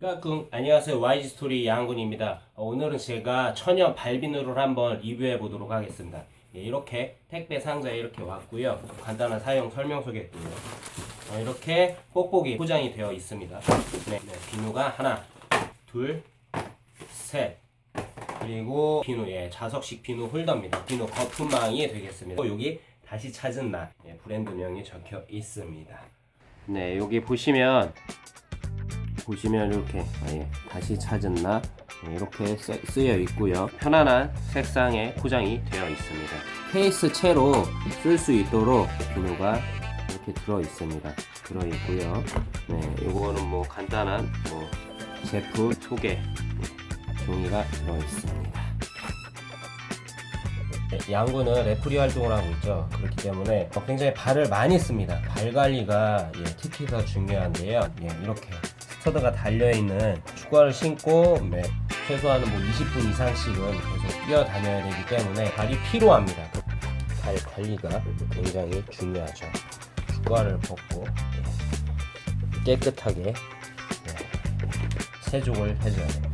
까꿍 안녕하세요 YG 스토리 양군입니다. 어, 오늘은 제가 천연 발비누를 한번 리뷰해 보도록 하겠습니다. 예, 이렇게 택배 상자에 이렇게 왔고요. 간단한 사용 설명서겠고요. 어, 이렇게 뽁뽁이 포장이 되어 있습니다. 네, 네, 비누가 하나, 둘, 셋. 그리고 비누, 예, 자석식 비누 홀더입니다. 비누 거품망이 되겠습니다. 또 여기 다시 찾은 날 예, 브랜드명이 적혀 있습니다. 네, 여기 보시면 보시면 이렇게 아, 예, 다시 찾은 나 예, 이렇게 쓰- 쓰여 있고요. 편안한 색상의 포장이 되어 있습니다. 케이스 채로 쓸 수 있도록 비누가 이렇게 들어 있습니다. 들어 있고요. 네, 이거는 뭐 간단한 뭐 제품 소개 예, 종이가 들어 있습니다. 네, 양구는 레프리 활동을 하고 있죠. 그렇기 때문에 어, 굉장히 발을 많이 씁니다. 발 관리가 예, 특히 더 중요한데요. 예, 이렇게 스터드가 달려있는 축구화를 신고 네, 최소한 뭐 20분 이상씩은 계속 뛰어다녀야 되기 때문에 발이 피로합니다. 발 관리가 굉장히 중요하죠. 축구화를 벗고 예, 깨끗하게 예, 세족을 해줘야 됩니다.